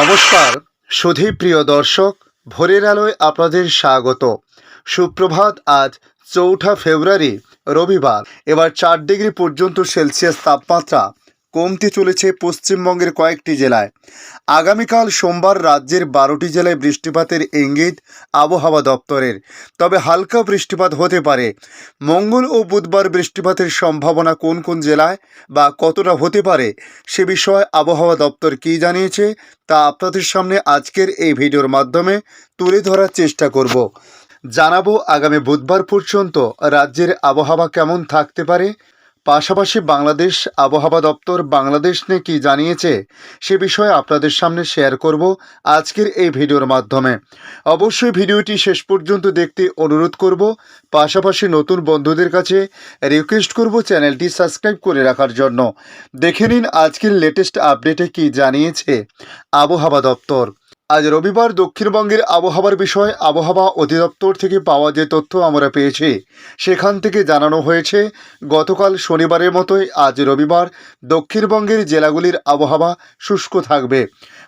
নমস্কার, সুধী প্রিয় দর্শক, ভোরের আলোয় আপনাদের স্বাগত। সুপ্রভাত, আজ চৌঠা ফেব্রুয়ারি, রবিবার। এবার চার ডিগ্রি পর্যন্ত সেলসিয়াস তাপমাত্রা কমতে চলেছে পশ্চিমবঙ্গের কয়েকটি জেলায়। আগামীকাল সোমবার রাজ্যের বারোটি জেলায় বৃষ্টিপাতের ইঙ্গিত আবহাওয়া দপ্তরের। তবে হালকা বৃষ্টিপাত হতে পারে। মঙ্গল ও বুধবার বৃষ্টিপাতের সম্ভাবনা কোন কোন জেলায় বা কতটা হতে পারে সে বিষয়ে আবহাওয়া দপ্তর কী জানিয়েছে তা আপনাদের সামনে আজকের এই ভিডিওর মাধ্যমে তুলে ধরার চেষ্টা করব। জানাব আগামী বুধবার পর্যন্ত রাজ্যের আবহাওয়া কেমন থাকতে পারে পাশাপাশি বাংলাদেশ আবহাওয়া দপ্তর বাংলাদেশ নিয়ে কী জানিয়েছে সে বিষয়ে আপনাদের সামনে শেয়ার করব আজকের এই ভিডিওর মাধ্যমে। অবশ্যই ভিডিওটি শেষ পর্যন্ত দেখতে অনুরোধ করব। পাশাপাশি নতুন বন্ধুদের কাছে রিকোয়েস্ট করব চ্যানেলটি সাবস্ক্রাইব করে রাখার জন্য। দেখে নিন আজকের লেটেস্ট আপডেটে কী জানিয়েছে আবহাওয়া দপ্তর। আজ রবিবার দক্ষিণবঙ্গের আবহাওয়ার বিষয়ে আবহাওয়া অধিদপ্তর থেকে পাওয়া যে তথ্য আমরা পেয়েছি, সেখান থেকে জানানো হয়েছে, গতকাল শনিবারের মতোই আজ রবিবার দক্ষিণবঙ্গের জেলাগুলির আবহাওয়া শুষ্ক থাকবে।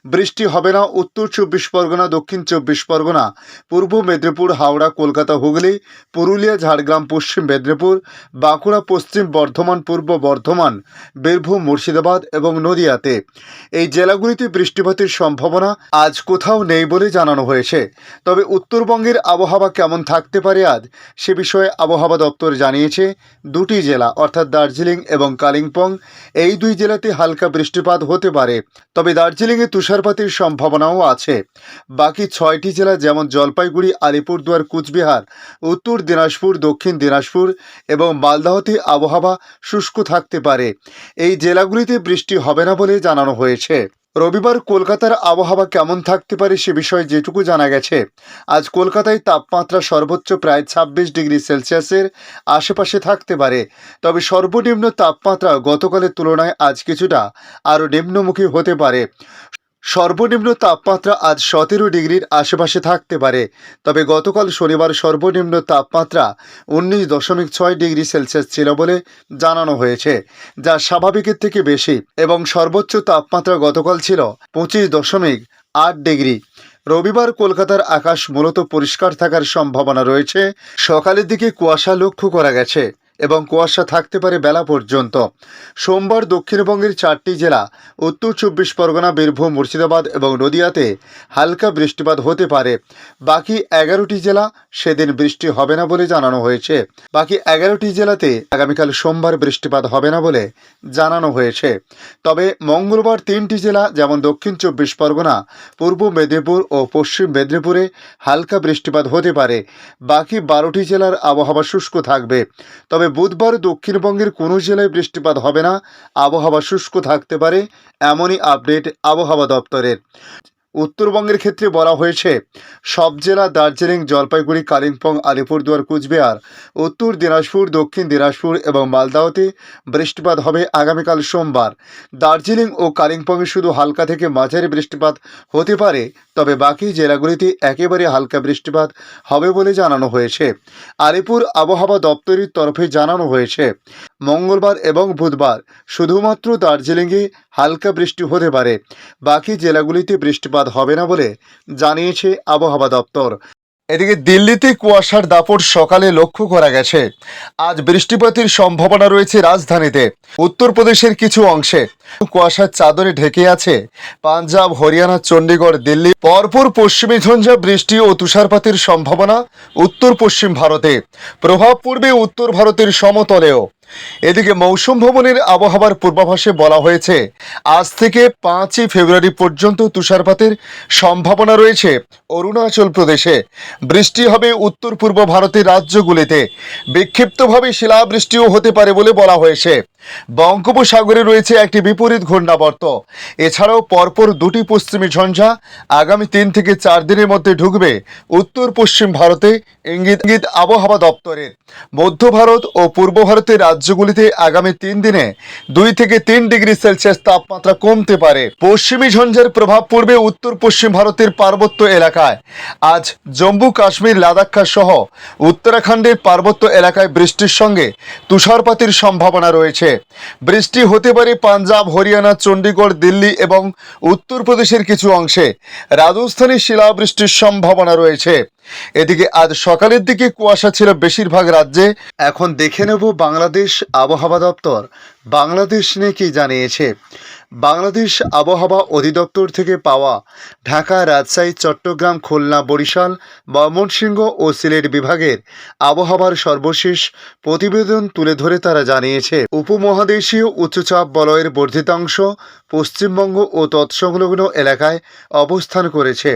বৃষ্টি হবে না, উত্তর চব্বিশ পরগনা, দক্ষিণ চব্বিশ পরগনা, পূর্ব মেদিনীপুর, হাওড়া, কলকাতা, হুগলি, পুরুলিয়া, ঝাড়গ্রাম, পশ্চিম মেদিনীপুর, বাঁকুড়া, পশ্চিম বর্ধমান, পূর্ব বর্ধমান, বীরভূম, মুর্শিদাবাদ এবং নদিয়াতে। এই জেলাগুলিতে বৃষ্টিপাতের সম্ভাবনা আজ কোথাও নেই বলে জানানো হয়েছে। তবে উত্তরবঙ্গের আবহাওয়া কেমন থাকতে পারে আজ, সে বিষয়ে আবহাওয়া দপ্তর জানিয়েছে, দুটি জেলা, অর্থাৎ দার্জিলিং এবং কালিম্পং, এই দুই জেলাতে হালকা বৃষ্টিপাত হতে পারে। তবে দার্জিলিংয়ে তুষারপাতের সম্ভাবনাও আছে। বাকি ছয়টি জেলা যেমন জলপাইগুড়ি, আলিপুরদুয়ার, কুচবিহার, উত্তর দিনাজপুর, দক্ষিণ দিনাজপুর এবং মালদাহতে আবহাওয়া শুষ্ক থাকতে পারে। এই জেলাগুলিতে বৃষ্টি হবে না বলে জানানো হয়েছে। রবিবার কলকাতার আবহাওয়া কেমন থাকতে পারে সে বিষয়ে যেটুকু জানা গেছে, আজ কলকাতায় তাপমাত্রা সর্বোচ্চ প্রায় ছাব্বিশ ডিগ্রি সেলসিয়াসের আশেপাশে থাকতে পারে। তবে সর্বনিম্ন তাপমাত্রা গতকালের তুলনায় আজ কিছুটা আরও নিম্নমুখী হতে পারে। সর্বনিম্ন তাপমাত্রা আজ সতেরো ডিগ্রির আশেপাশে থাকতে পারে। তবে গতকাল শনিবার সর্বনিম্ন তাপমাত্রা উনিশ দশমিক ছয় ডিগ্রি সেলসিয়াস ছিল বলে জানানো হয়েছে, যা স্বাভাবিকের থেকে বেশি এবং সর্বোচ্চ তাপমাত্রা গতকাল ছিল পঁচিশ দশমিক আট ডিগ্রি। রবিবার কলকাতার আকাশ মূলত পরিষ্কার থাকার সম্ভাবনা রয়েছে। সকালের দিকে কুয়াশা লক্ষ্য করা গেছে। এবং কুয়াশা থাকতে পারে বেলা পর্যন্ত। সোমবার দক্ষিণবঙ্গের চারটি জেলা, উত্তর চব্বিশ পরগনা, বীরভূম, মুর্শিদাবাদ এবং নদিয়াতে হালকা বৃষ্টিপাত হতে পারে। বাকি এগারোটি জেলা সেদিন বৃষ্টি হবে না বলে জানানো হয়েছে। বাকি এগারোটি জেলাতে আগামীকাল সোমবার বৃষ্টিপাত হবে না বলে জানানো হয়েছে। তবে মঙ্গলবার তিনটি জেলা, যেমন দক্ষিণ চব্বিশ পরগনা, পূর্ব মেদিনীপুর ও পশ্চিম মেদিনীপুরে হালকা বৃষ্টিপাত হতে পারে। বাকি বারোটি জেলার আবহাওয়া শুষ্ক থাকবে। তবে বুধবার দক্ষিণবঙ্গের কোনো জেলায় বৃষ্টিপাত হবে না। আবহাওয়া শুষ্ক থাকতে পারে, এমনই আপডেট আবহাওয়া দপ্তরের। উত্তরবঙ্গের ক্ষেত্রে বলা হয়েছে, সব জেলা দার্জিলিং, জলপাইগুড়ি, কালিম্পং, আলিপুরদুয়ার, কুচবিহার, উত্তর দিনাজপুর, দক্ষিণ দিনাজপুর এবং মালদাহতে বৃষ্টিপাত হবে আগামীকাল সোমবার। দার্জিলিং ও কালিম্পংয়ে শুধু হালকা থেকে মাঝারি বৃষ্টিপাত হতে পারে, তবে বাকি জেলাগুলিতে একেবারে হালকা বৃষ্টিপাত হবে বলে জানানো হয়েছে। আলিপুর আবহাওয়া দপ্তরের তরফে জানানো হয়েছে, মঙ্গলবার এবং বুধবার শুধুমাত্র দার্জিলিংয়ে হালকা বৃষ্টি হতে পারে। বাকি জেলাগুলিতে বৃষ্টিপাত হবে না বলে জানিয়েছে আবহাওয়া দপ্তর। এদিকে দিল্লিতে কুয়াশার দাপট সকালে লক্ষ্য করা গেছে। আজ বৃষ্টিপাতের সম্ভাবনা রয়েছে রাজধানীতে। উত্তরপ্রদেশের কিছু অংশে কুয়াশার চাদরে ঢেকে আছে পাঞ্জাব, হরিয়ানা, চণ্ডীগড়, দিল্লি। পরপর পশ্চিমী ঝঞ্ঝা, বৃষ্টি ও তুষারপাতের সম্ভাবনা উত্তর পশ্চিম ভারতে। প্রভাব পড়বে উত্তর ভারতের সমতলেও। এদিকে মৌসুম ভবনের আবহাওয়ার পূর্বাভাসে বলা হয়েছে, আজ থেকে পাঁচই ফেব্রুয়ারি পর্যন্ত তুষারপাতের সম্ভাবনা রয়েছে। অরুণাচল প্রদেশে বৃষ্টি হবে উত্তর পূর্ব ভারতের রাজ্যগুলিতে। বিক্ষিপ্তভাবে শিলাবৃষ্টিও হতে পারে বলে বলা হয়েছে। বঙ্গোপসাগরে রয়েছে একটি বিপরীত ঘূর্ণাবর্ত। এছাড়াও পরপর দুটি পশ্চিমী ঝঞ্ঝা আগামী তিন থেকে চার দিনের মধ্যে ঢুকবে উত্তর পশ্চিম ভারতে, ইঙ্গিত আবহাওয়া দপ্তরের। মধ্য ভারত ও পূর্ব ভারতের রাজ্যগুলিতে আগামী তিন দিনে দুই থেকে তিন ডিগ্রি সেলসিয়াস তাপমাত্রা কমতে পারে। পশ্চিমী ঝঞ্ঝার প্রভাব পড়বে উত্তর পশ্চিম ভারতের পার্বত্য এলাকায়। আজ জম্মু কাশ্মীর লাদাখ সহ উত্তরাখণ্ডের পার্বত্য এলাকায় বৃষ্টির সঙ্গে তুষারপাতের সম্ভাবনা রয়েছে। বৃষ্টি হতে পারে পাঞ্জাব, হরিয়ানা চণ্ডীগড় দিল্লি এবং উত্তরপ্রদেশের কিছু অংশে। রাজস্থানে শিলাবৃষ্টির সম্ভাবনা রয়েছে। এদিকে আজ সকালের দিকে কুয়াশা ছিল বেশিরভাগ রাজ্যে। এখন দেখে নেব বাংলাদেশ আবহাওয়া দপ্তর। বাংলাদেশ নিয়ে কি জানিয়েছে? বাংলাদেশ আবহাওয়া অধিদপ্তর থেকে পাওয়া ঢাকা, রাজশাহী, চট্টগ্রাম, খুলনা, বরিশাল, ময়মনসিংহ ও সিলেট বিভাগের আবহাওয়ার সর্বশেষ প্রতিবেদন তুলে ধরে তারা জানিয়েছে। উপমহাদেশীয় উচ্চচাপ বলয়ের বর্ধিতাংশ পশ্চিমবঙ্গ ও তৎসংলগ্ন এলাকায় অবস্থান করেছে।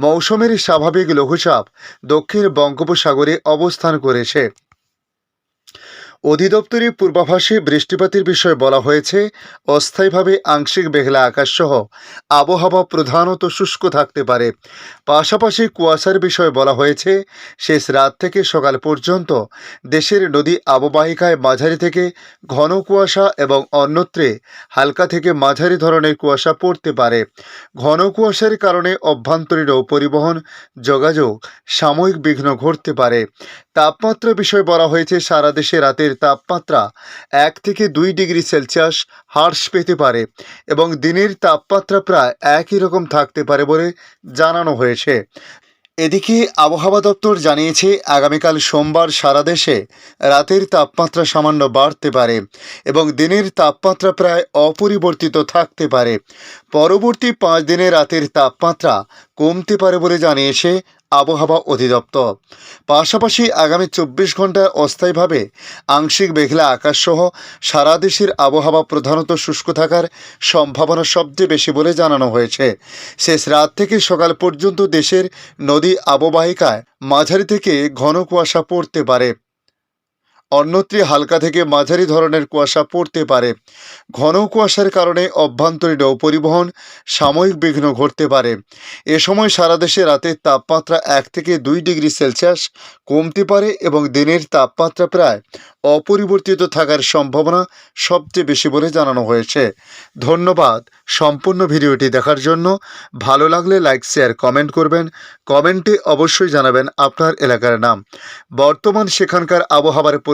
মৌসুমের স্বাভাবিক লঘুচাপ দক্ষিণ বঙ্গোপসাগরে অবস্থান করেছে। অধিদপ্তরের পূর্বাভাসে বৃষ্টিপাতের বিষয়ে বলা হয়েছে, অস্থায়ীভাবে আংশিক মেঘলা আকাশসহ আবহাওয়া প্রধানত শুষ্ক থাকতে পারে। পাশাপাশি কুয়াশার বিষয়ে বলা হয়েছে, শেষ রাত থেকে সকাল পর্যন্ত দেশের নদী আববাহিকায় মাঝারি থেকে ঘন কুয়াশা এবং অন্যত্রে হালকা থেকে মাঝারি ধরনের কুয়াশা পড়তে পারে। ঘন কুয়াশার কারণে অভ্যন্তরীণ পরিবহন যোগাযোগ সাময়িক বিঘ্ন ঘটতে পারে। তাপমাত্রা বিষয়ে বলা হয়েছে, সারা দেশে রাতের তাপমাত্রা এক থেকে দুই ডিগ্রি সেলসিয়াস হ্রাস পেতে পারে এবং দিনের তাপমাত্রা প্রায় একই রকম থাকতে পারে বলে জানানো হয়েছে। এদিকে আবহাওয়া দপ্তর জানিয়েছে, আগামীকাল সোমবার সারা দেশে রাতের তাপমাত্রা সামান্য বাড়তে পারে এবং দিনের তাপমাত্রা প্রায় অপরিবর্তিত থাকতে পারে। পরবর্তী পাঁচ দিনে রাতের তাপমাত্রা কমতে পারে বলে জানিয়েছে আবহাওয়া অধিদপ্তর। পাশাপাশি আগামী চব্বিশ ঘন্টায় অস্থায়ীভাবে আংশিক মেঘলা আকাশসহ সারা দেশের আবহাওয়া প্রধানত শুষ্ক থাকার সম্ভাবনা সবচেয়ে বেশি বলে জানানো হয়েছে। শেষ রাত থেকে সকাল পর্যন্ত দেশের নদী আববাহিকায় মাঝারি থেকে ঘন কুয়াশা পড়তে পারে। অন্যত্রে হালকা থেকে মাঝারি ধরনের কুয়াশা পড়তে পারে। ঘন কুয়াশার কারণে অভ্যন্তরীণ পরিবহন সাময়িক বিঘ্ন ঘটতে পারে। এ সময় সারা দেশে রাতের তাপমাত্রা এক থেকে দুই ডিগ্রি সেলসিয়াস কমতে পারে এবং দিনের তাপমাত্রা প্রায় অপরিবর্তিত থাকার সম্ভাবনা সবচেয়ে বেশি বলে জানানো হয়েছে। ধন্যবাদ সম্পূর্ণ ভিডিওটি দেখার জন্য। ভালো লাগলে লাইক, শেয়ার, কমেন্ট করবেন। কমেন্টে অবশ্যই জানাবেন আপনার এলাকার নাম। বর্তমান সেখানকার আবহাওয়ার